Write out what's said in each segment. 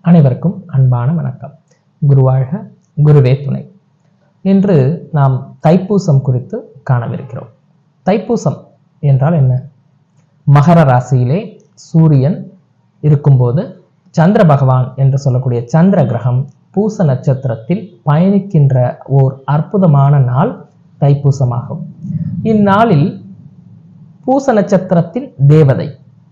அனைவருக்கும் அன்பான வணக்கம். குருவாழ்க குருவே துணை. இன்று நாம் தைப்பூசம் குறித்து காணவிருக்கிறோம். தைப்பூசம் என்றால் என்ன? மகர ராசியிலே சூரியன் இருக்கும்போது சந்திர பகவான் என்று சொல்லக்கூடிய சந்திர கிரகம் பூச நட்சத்திரத்தில் பயணிக்கின்ற ஓர் அற்புதமான நாள் தைப்பூசமாகும். இந்நாளில் பூச நட்சத்திரத்தின் தேவதை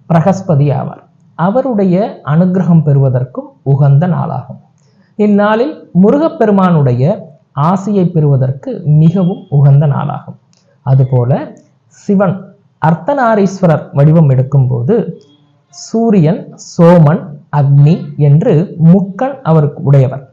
பிரகஸ்பதி ஆவார். அவருடைய அனுகிரகம் பெறுவதற்கும் உகந்த நாளாகும். இந்நாளில் முருகப்பெருமானுடைய ஆசையை பெறுவதற்கு மிகவும் உகந்த நாளாகும். அதுபோல சிவன் அர்த்தநாரீஸ்வரர் வடிவம் எடுக்கும்போது சூரியன் சோமன் அக்னி என்று முக்கண் அவருக்கு உடையவர்.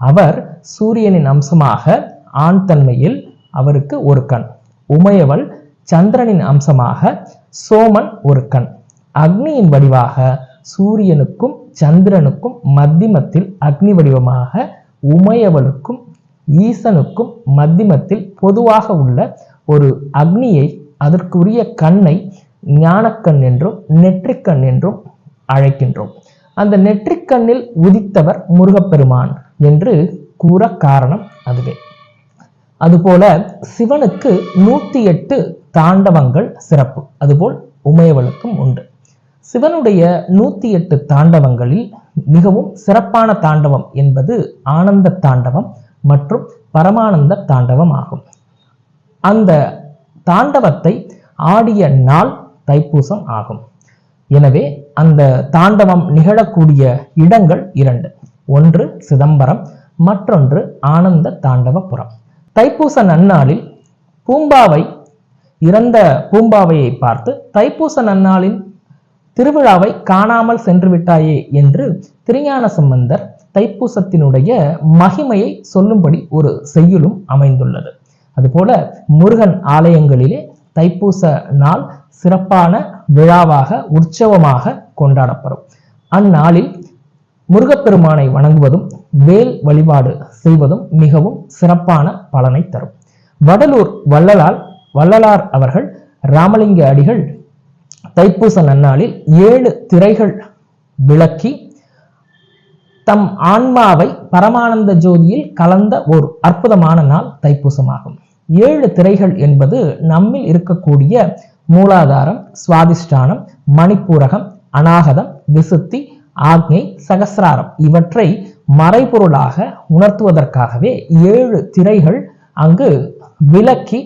அவர் சூரியனின் அம்சமாக ஆண் தன்மையில் அவருக்கு ஒரு கண். உமையவள் சந்திரனின் அம்சமாக சோமன் ஒரு கண். அக்னியின் வடிவாக சூரியனுக்கும் சந்திரனுக்கும் மத்திமத்தில் அக்னி வடிவமாக உமையவளுக்கும் ஈசனுக்கும் மத்திமத்தில் பொதுவாக உள்ள ஒரு அக்னியை அதற்குரிய கண்ணை ஞானக்கண் என்றும் நெற்றிக்கண் என்றும் அழைக்கின்றோம். அந்த நெற்றிக்கண்ணில் உதித்தவர் முருகப்பெருமான் என்று கூற காரணம் அதுவே. அதுபோல சிவனுக்கு நூத்தி எட்டு தாண்டவங்கள் சிறப்பு. அதுபோல் உமையவளுக்கும் உண்டு. சிவனுடைய நூத்தி எட்டு தாண்டவங்களில் மிகவும் சிறப்பான தாண்டவம் என்பது ஆனந்த தாண்டவம் மற்றும் பரமானந்த தாண்டவம் ஆகும். அந்த தாண்டவத்தை ஆடிய நாள் தைப்பூசம் ஆகும். எனவே அந்த தாண்டவம் நிகழக்கூடிய இடங்கள் இரண்டு. ஒன்று சிதம்பரம் மற்றொன்று ஆனந்த தாண்டவபுரம். தைப்பூச நன்னாளில் பூம்பாவை இறந்த பூம்பாவையை பார்த்து தைப்பூச நன்னாளில் திருவிழாவை காணாமல் சென்று விட்டாயே என்று திருஞான சம்பந்தர் தைப்பூசத்தினுடைய மகிமையை சொல்லும்படி ஒரு செய்யுளும் அமைந்துள்ளது. அதுபோல முருகன் ஆலயங்களிலே தைப்பூச நாள் சிறப்பான விழாவாக உற்சவமாக கொண்டாடப்படும். அந்நாளில் முருகப்பெருமானை வணங்குவதும் வேல் வழிபாடு செய்வதும் மிகவும் சிறப்பான பலனை தரும். வடலூர் வள்ளலால் வள்ளலார் அவர்கள் ராமலிங்க அடிகள் தைப்பூச நன்னாளில் ஏழு திரைகள் விளக்கி தம் ஆன்மாவை பரமானந்த ஜோதியில் கலந்த ஒரு அற்புதமான நாள் தைப்பூசமாகும். ஏழு திரைகள் என்பது நம்மில் இருக்கக்கூடிய மூலாதாரம் சுவாதிஷ்டானம் மணிப்பூரகம் அநாகதம் விசுத்தி ஆக்ஞை சகசிராரம். இவற்றை மறைபொருளாக உணர்த்துவதற்காகவே ஏழு திரைகள் அங்கு விளக்கி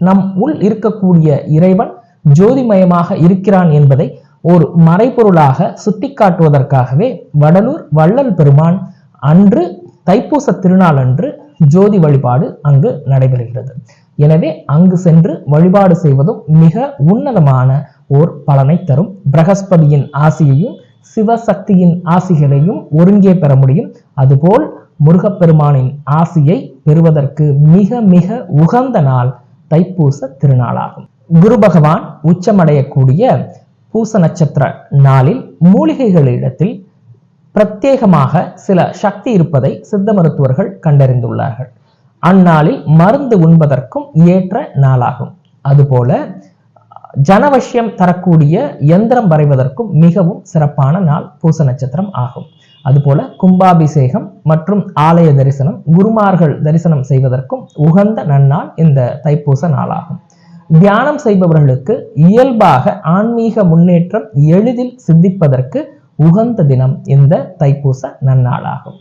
நம் உள் இருக்கக்கூடிய இறைவன் ஜோதிமயமாக இருக்கிறான் என்பதை ஒரு மறைபொருளாக சுட்டிக்காட்டுவதற்காகவே வடலூர் வள்ளல் பெருமான் அன்று தைப்பூச திருநாள் அன்று ஜோதி வழிபாடு அங்கு நடைபெறுகிறது. எனவே அங்கு சென்று வழிபாடு செய்வதும் மிக உன்னதமான ஓர் பலனை தரும். பிரகஸ்பதியின் ஆசியையும் சிவசக்தியின் ஆசிகளையும் ஒருங்கே பெற முடியும். அதுபோல் முருகப்பெருமானின் ஆசியை பெறுவதற்கு மிக மிக உகந்த நாள் தைப்பூச திருநாளாகும். குரு பகவான் உச்சமடையக்கூடிய பூச நட்சத்திர நாளில் மூலிகைகளிடத்தில் பிரத்யேகமாக சில சக்தி இருப்பதை சித்த மருத்துவர்கள் கண்டறிந்துள்ளார்கள். அந்நாளில் மருந்து உண்பதற்கும் ஏற்ற நாளாகும். அதுபோல ஜனவசியம் தரக்கூடிய எந்திரம் வரைவதற்கும் மிகவும் சிறப்பான நாள் பூச நட்சத்திரம் ஆகும். அதுபோல கும்பாபிஷேகம் மற்றும் ஆலய தரிசனம் குருமார்கள் தரிசனம் செய்வதற்கும் உகந்த நன்னாள் இந்த தைப்பூச நாளாகும். தியானம் செய்பவர்களுக்கு இயல்பாக ஆன்மீக முன்னேற்றம் எளிதில் சிந்திப்பதற்கு உகந்த தினம் இந்த தைப்பூச நன்னாளாகும்.